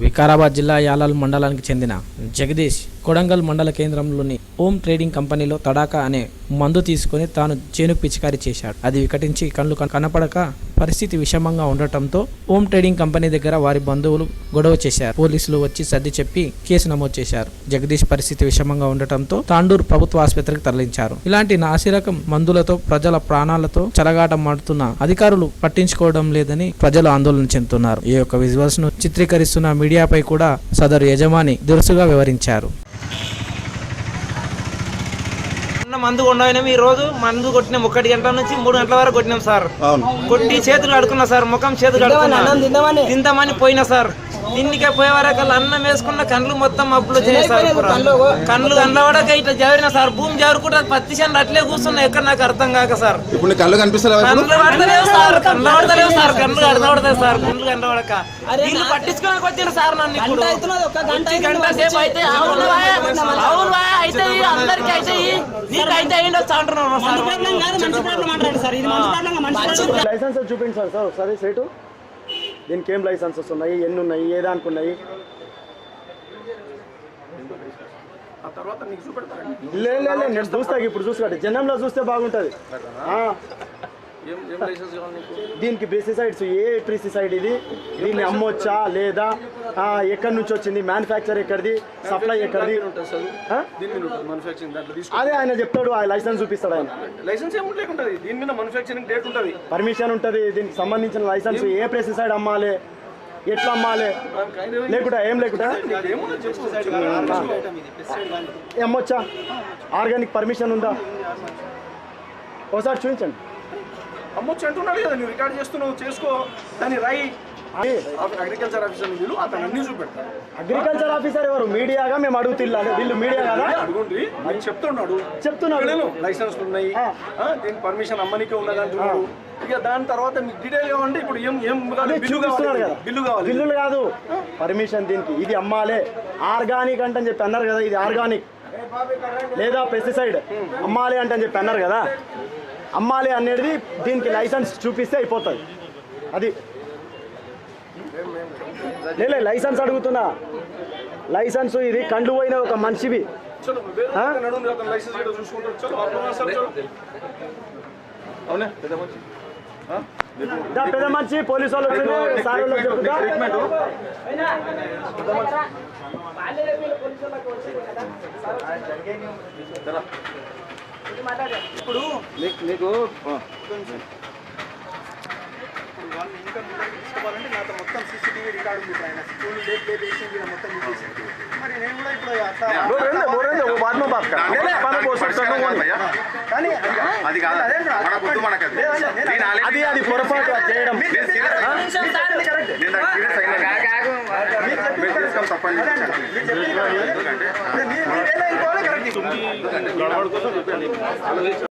వికారాబాద్ జిల్లా యాలాల్ మండలానికి చెందిన జగదీష్ కొడంగల్ మండల కేంద్రంలోని ఓం ట్రేడింగ్ కంపెనీలో తడాకా అనే మందు తీసుకొని తాను చేను పిచికారీ చేశాడు. అది వికటించి కళ్ళు కన- కనపడక పరిస్థితి విషమంగా ఉండటంతో హోమ్ ట్రేడింగ్ కంపెనీ దగ్గర వారి బంధువులు గొడవ చేశారు. పోలీసులు వచ్చి సర్ది చెప్పి కేసు నమోదు చేశారు. జగదీష్ పరిస్థితి విషమంగా ఉండటంతో తాండూరు ప్రభుత్వ ఆసుపత్రికి తరలించారు. ఇలాంటి నాసిరకం మందులతో ప్రజల ప్రాణాలతో చెలగాటం మాడుతున్న అధికారులు పట్టించుకోవడం లేదని ప్రజలు ఆందోళన చెందుతున్నారు. ఈ యొక్క విజువల్స్ను చిత్రీకరిస్తున్న మీడియాపై కూడా సదరు యజమాని దురుసుగా వివరించారు. మందు కొండపోయినాం ఈ రోజు? మందు కొట్టినాం ఒకటి గంటల నుంచి మూడు గంటల వరకు కొట్టినాం సార్. కొట్టి చేతులు కడుకున్నా సార్ ముఖం చేతులు కడుకున్నా తిందామని. పోయినా సార్. దీనికే పోయే వరకు అన్నం వేసుకున్న కళ్ళు మొత్తం అప్పులు చేశారు కళ్ళు కళ్ళవడక ఇట్లా జరిగిన సార్. భూమి జారుకుంటే పత్తి చెండు అట్లే కూర్చున్నా. ఎక్కడ నాకు అర్థం కాక సార్. ఇప్పుడు కళ్ళు కనిపిస్తలేవా సార్ పడతలేవు సార్. కళ్ళు కనబడతాయి సార్. కనబడక. వీళ్ళు పట్టించుకోడానికి వచ్చిన సార్ నన్ను ఇప్పుడు. గంట సేపు అయితే అవును అవును అయితే అందరికి అయితే అయితే అంటున్నాను సార్. లైసెన్స్ చూపించాలి సార్ ఒకసారి సేటు దీనికి ఏం లైసెన్సెస్ ఉన్నాయి ఎన్ని ఉన్నాయి ఏ దానికి ఉన్నాయి లే లే, లే, నేను చూస్తా ఇప్పుడు చూసుకోండి. జనంలో చూస్తే బాగుంటుంది. ఆ. దీనికి పెస్టిసైడ్స్ ఏ పెస్టిసైడ్ ఇది? దీన్ని అమ్మొచ్చా లేదా? ఆ, ఎక్కడి నుంచి వచ్చింది? మ్యానుఫ్యాక్చర్ ఎక్కడిది? సప్లై ఎక్కడిది? అదే ఆయన చెప్తాడు ఆ లైసెన్స్ చూపిస్తాడు ఆయన. లైసెన్స్ ఏమి లేకుంటది దీని మీద మ్యానుఫ్యాక్చరింగ్ డేట్ ఉంటుంది. పర్మిషన్ ఉంటుంది దీనికి సంబంధించిన లైసెన్స్ ఏ పెస్టిసైడ్ అమ్మాలి? ఎట్లా అమ్మాలి? లేకుండా ఏం లేకుండా అమ్మొచ్చా? ఆర్గానిక్ పర్మిషన్ ఉందా? ఒకసారి చూపించండి. అమ్మొచ్చు అంటున్నాడు కదా నువ్వు రికార్డ్ చేస్తున్నావు చేసుకో దాన్ని అది అగ్రికల్చర్ ఆఫీసర్ వీళ్ళు అతను అన్ని చూపెడతారు అగ్రికల్చర్ ఆఫీసర్ ఎవరు? మీడియాగా మేము అడుగుతున్నాడు వీళ్ళు మీడియా కదా? అడుగుండి నేను చెప్తున్నాడు. చెప్తున్నాడు. నేను లైసెన్స్ ఉన్నాయి. దీని పర్మిషన్ అమ్మనికే ఉన్నది అంటున్నాడు. ఇక దాని తర్వాత మీకు డీటెయిల్ కావాలంటే ఇప్పుడు ఏం ఏం బిల్లు కావాలి కదా. బిల్లు కావాలి. బిల్లులు కాదు. పర్మిషన్ దీనికి. ఇది అమ్మాలే. ఆర్గానిక్ అంటే అని చెప్పి అన్నారు కదా ఇది ఆర్గానిక్ లేదా పెస్టిసైడ్ అమ్మాలి అంటే అని చెప్పి అన్నారు కదా. అమ్మాలి అనేది దీనికి లైసెన్స్ చూపిస్తే అయిపోతుంది అది. లేదు లైసెన్స్ అడుగుతున్నా. లైసెన్స్ ఇది కండ్లు పోయిన ఒక మనిషివి. పెద్ద మంచి పోలీసు వాళ్ళు సార్? ట్రీట్మెంట్ ఇప్పుడు మీకు మొత్తం రికార్డు మొత్తం అది కాదు. అది అది. పొరపాటు చేయడం. మీరు